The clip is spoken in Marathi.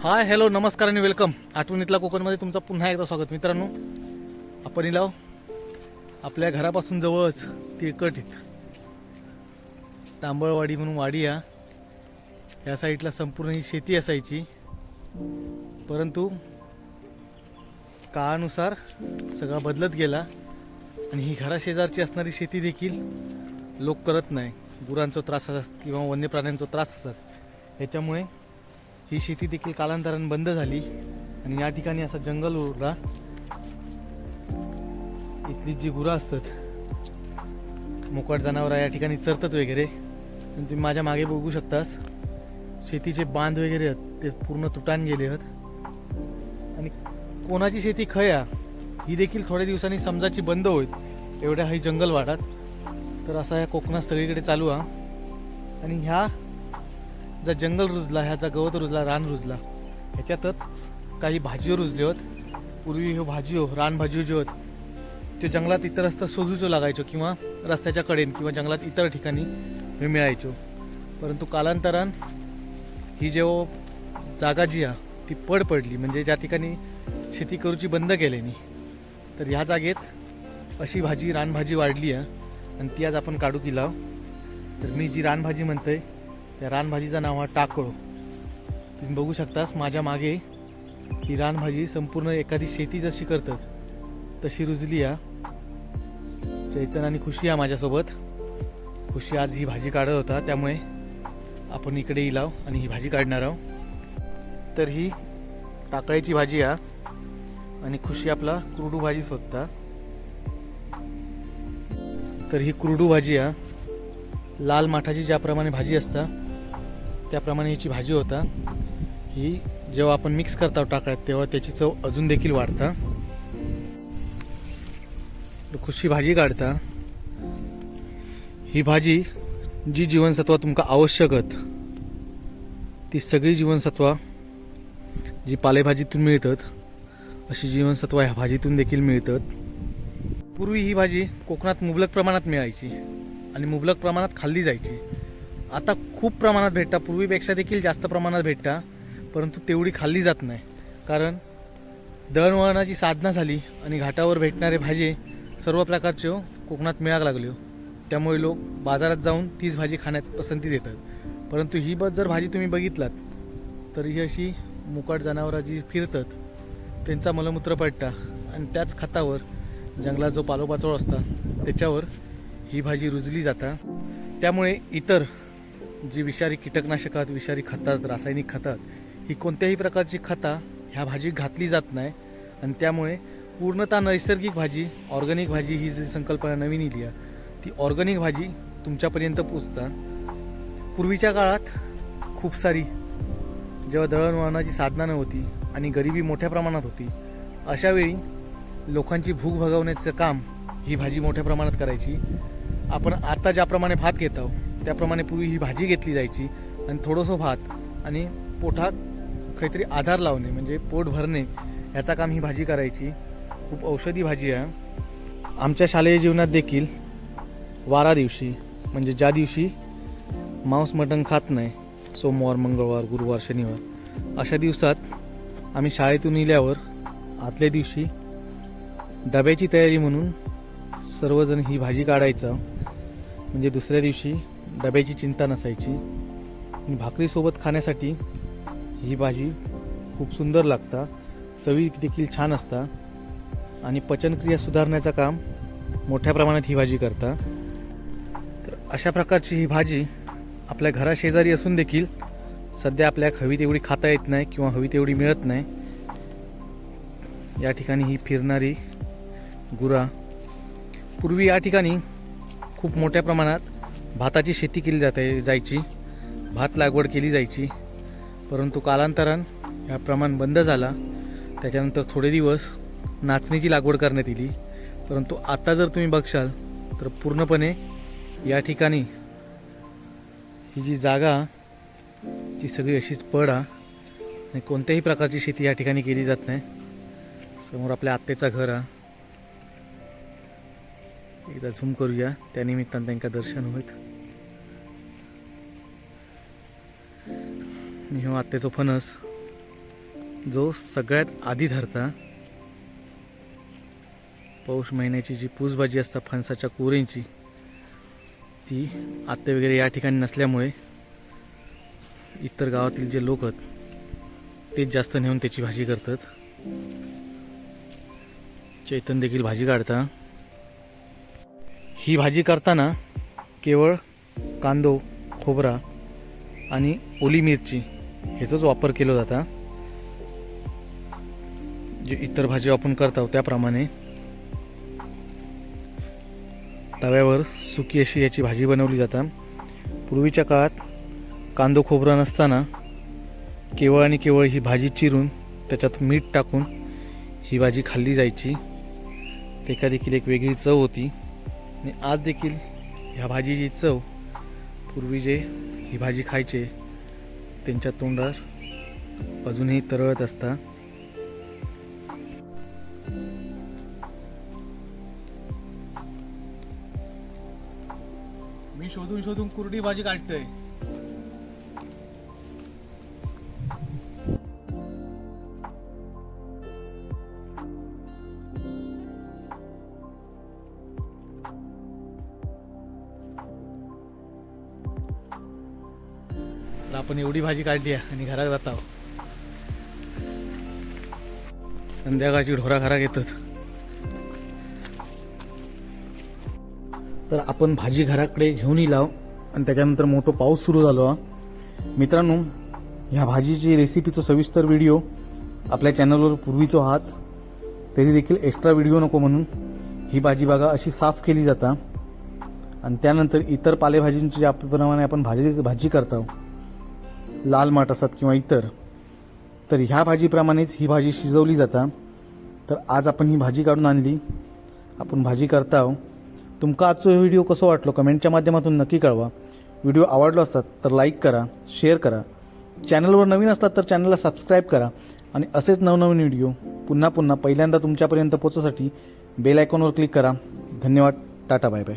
हाय हॅलो नमस्कार आणि वेलकम आठवणीतला कोकणमध्ये तुमचं पुन्हा एकदा स्वागत. मित्रांनो आपण इलाव. आपल्या घरापासून जवळच तिळकटीत तांबळवाडी म्हणून वाडी या. या साईडला संपूर्ण ही शेती असायची. परंतु काळानुसार सगळा बदलत गेला आणि ही घराशेजारची असणारी शेती देखील लोक करत नाही. गुरांचा त्रास असत किंवा वन्य प्राण्यांचा त्रास असत ह्याच्यामुळे ही शेती देखील कालांतराने बंद झाली आणि या ठिकाणी असा जंगल उरला. इथली जी गुरं असतात मोकाट जनावरं या ठिकाणी चरतात वगैरे. तुम्ही माझ्या मागे बघू शकतास शेतीचे बांध वगैरे आहेत ते पूर्ण तुटान गेले आहेत. आणि कोणाची शेती खया ही देखील थोड्या दिवसांनी समजाची बंद होईल एवढ्या ही जंगल वाढात. तर असा या कोकणात सगळीकडे चालू हा. आणि ह्या जा जंगल रुजला ह्याचा गवत रुजला रान रुजला. ह्याच्यातच काही भाजीओ रुजले होत. पूर्वी ह्यो भाजीओ रान जे होत ते जंगलात इतर रस्ता शोधूचो लागायचो किंवा रस्त्याच्या कडेन किंवा जंगलात इतर ठिकाणी हे मिळायचो. परंतु कालांतरान ही जेव्हा जागा जी आहे ती पड पडली. म्हणजे ज्या ठिकाणी शेती करूची बंद केल्यानी तर ह्या जागेत अशी भाजी रानभाजी वाढली आहे. आणि ती आज आपण काढू की लाव तर मी जी रानभाजी म्हणतोय त्या रानभाजीचं नाव आहे टाकळो. तुम्ही बघू शकतास माझ्या मागे ही रानभाजी संपूर्ण एखादी शेती जशी करतात तशी रुजली या चैतन आणि खुशी आहे माझ्यासोबत. खुशी आज ही भाजी काढत होता त्यामुळे आपण इकडे येलाव आणि ही भाजी काढणार आहोत. तर ही टाकळ्याची भाजी या आणि खुशी आपला कुरडू भाजी शोधता. तर ही कुरडू भाजी या लाल माठाची ज्याप्रमाणे भाजी असता त्याप्रमाणे याची भाजी होता. ही जेव्हा आपण मिक्स करता टाकायत तेव्हा त्याची चव अजून देखील वाढता. खुशी भाजी काढता. ही भाजी जी जीवनसत्वा तुमका आवश्यक आहेत ती सगळी जीवनसत्वा जी पालेभाजीतून मिळतात अशी जीवनसत्वा ह्या भाजीतून देखील मिळतात. पूर्वी ही भाजी कोकणात मुबलक प्रमाणात मिळायची आणि मुबलक प्रमाणात खाल्ली जायची. आता खूप प्रमाणात भेटता. पूर्वीपेक्षा देखील जास्त प्रमाणात भेटता परंतु तेवढी खाल्ली जात नाही. कारण दळणवळणाची साधना झाली आणि घाटावर भेटणारे भाजी सर्व प्रकारचे हो, कोकणात मिळायला लागले हो. त्यामुळे लोक बाजारात जाऊन तीच भाजी खाण्यात पसंती देतात. परंतु ही बस जर भाजी तुम्ही बघितलात तर ही अशी मुकाट जनावरं जी फिरतात त्यांचा मलमूत्र पडता आणि त्याच खातावर जंगलात जो पालोपाचोळ असता त्याच्यावर ही भाजी रुजली जाता. त्यामुळे इतर जी विषारी कीटकनाशकात विषारी खतात रासायनिक खतात ही कोणत्याही प्रकारची खता ह्या भाजी घातली जात नाही. आणि त्यामुळे पूर्णतः नैसर्गिक भाजी ऑर्गॅनिक भाजी ही जी संकल्पना नवीन इली आहे ती ऑर्गॅनिक भाजी तुमच्यापर्यंत पोचता पूर्वीच्या काळात खूप सारी जेव्हा दळणवळणाची साधना नव्हती आणि गरिबी मोठ्या प्रमाणात होती अशावेळी लोकांची भूक भागवण्याचं काम ही भाजी मोठ्या प्रमाणात करायची. आपण आता ज्याप्रमाणे भात घेत आहोत त्याप्रमाणे पूर्वी ही भाजी घेतली जायची आणि थोडंसं भात आणि पोटात काहीतरी आधार लावणे म्हणजे पोट भरणे याचा काम ही भाजी करायची. खूप औषधी भाजी आहे. आमच्या शालेय जीवनात देखील वारा दिवशी म्हणजे ज्या दिवशी मांस मटण खात नाही सोमवार मंगळवार गुरुवार शनिवार अशा दिवसात आम्ही शाळेतून इल्यावर आदल्या दिवशी डब्याची तयारी म्हणून सर्वजण ही भाजी काढायचं. म्हणजे दुसऱ्या दिवशी डब्याची चिंता नसायची. आणि भाकरीसोबत खाण्यासाठी ही भाजी खूप सुंदर लागता. चवी देखील छान असता. आणि पचनक्रिया सुधारण्याचं काम मोठ्या प्रमाणात ही भाजी करता. तर अशा प्रकारची ही भाजी आपल्या घराशेजारी असून देखील सध्या आपल्या हवी तेवढी खाता येत नाही किंवा हवी तेवढी मिळत नाही. या ठिकाणी ही फिरणारी गुरा. पूर्वी या ठिकाणी खूप मोठ्या प्रमाणात भाताची शेती केली जाते जायची. भात लागवड केली जायची. परंतु कालांतरान या प्रमाण बंद झाला. त्याच्यानंतर थोडे दिवस नाचणीची लागवड करण्यात येली. परंतु आता जर तुम्ही बघशाल तर पूर्णपणे या ठिकाणी ही जी जागा ती सगळी अशीच पड हा. आणि कोणत्याही प्रकारची शेती या ठिकाणी केली जात नाही. समोर आपल्या आत्तेचा घर हा. एकदा झूम करूया. त्यानिमित्तानं त्यांना दर्शन होईत ह्यो आत्तेचो फणस जो सगळ्यात आधी धरता पौष महिन्याची जी पूसभाजी असतात फणसाच्या कुरेंची ती आत्ते वगैरे या ठिकाणी नसल्यामुळे इतर गावातील जे लोक आहेत तेच जास्त नेऊन त्याची भाजी करतात. चैतन देखील भाजी काढता. ही भाजी करताना केवळ कांदो खोबरा आणि ओली मिरची ह्याचाच वापर केला जाता. जे इतर भाजी आपण करतो त्याप्रमाणे तव्यावर सुकी अशी याची भाजी बनवली जाता. पूर्वीच्या काळात कांदो खोबरा नसताना केवळ आणि केवळ ही भाजी चिरून त्याच्यात मीठ टाकून ही भाजी खाल्ली जायची. ते देखील एक वेगळी चव होती. आणि आज देखील ह्या भाजीची चव पूर्वी जे ही भाजी खायचे त्यांच्या तोंडावर अजूनही तरळत असता. मी शोधून शोधून कुरडी भाजी काढतोय. आपण एवढी भाजी काढली आहे आणि घरात जात आहोत. संध्याकाळची ढोरा घरा घेतात तर आपण भाजी घराकडे घेऊन येलाव आणि त्याच्यानंतर मोठं पाऊस सुरू झालो मित्रांनो ह्या भाजीची रेसिपीचं सविस्तर व्हिडिओ आपल्या चॅनलवर पूर्वीचो हाच. तरी देखील एक्स्ट्रा व्हिडिओ नको म्हणून ही भाजी बघा अशी साफ केली जाता. आणि त्यानंतर इतर पालेभाजींची ज्याप्रमाणे आपण भाजी भाजी करतो लाल माठ असतात किंवा इतर तर ह्या भाजीप्रमाणेच ही भाजी शिजवली जाता. तर आज आपण ही भाजी काढून आणली. आपण भाजी करता तुमका आजचो हे व्हिडिओ कसो वाटलो कमेंटच्या माध्यमातून नक्की कळवा. व्हिडिओ आवडलो असतात तर लाईक करा शेअर करा. चॅनलवर नवीन असतात तर चॅनलला सबस्क्राईब करा. आणि असेच नवनवीन व्हिडिओ पुन्हा पुन्हा पहिल्यांदा तुमच्यापर्यंत पोचवसाठी बेल आयकॉनवर क्लिक करा. धन्यवाद. Tata bye bye.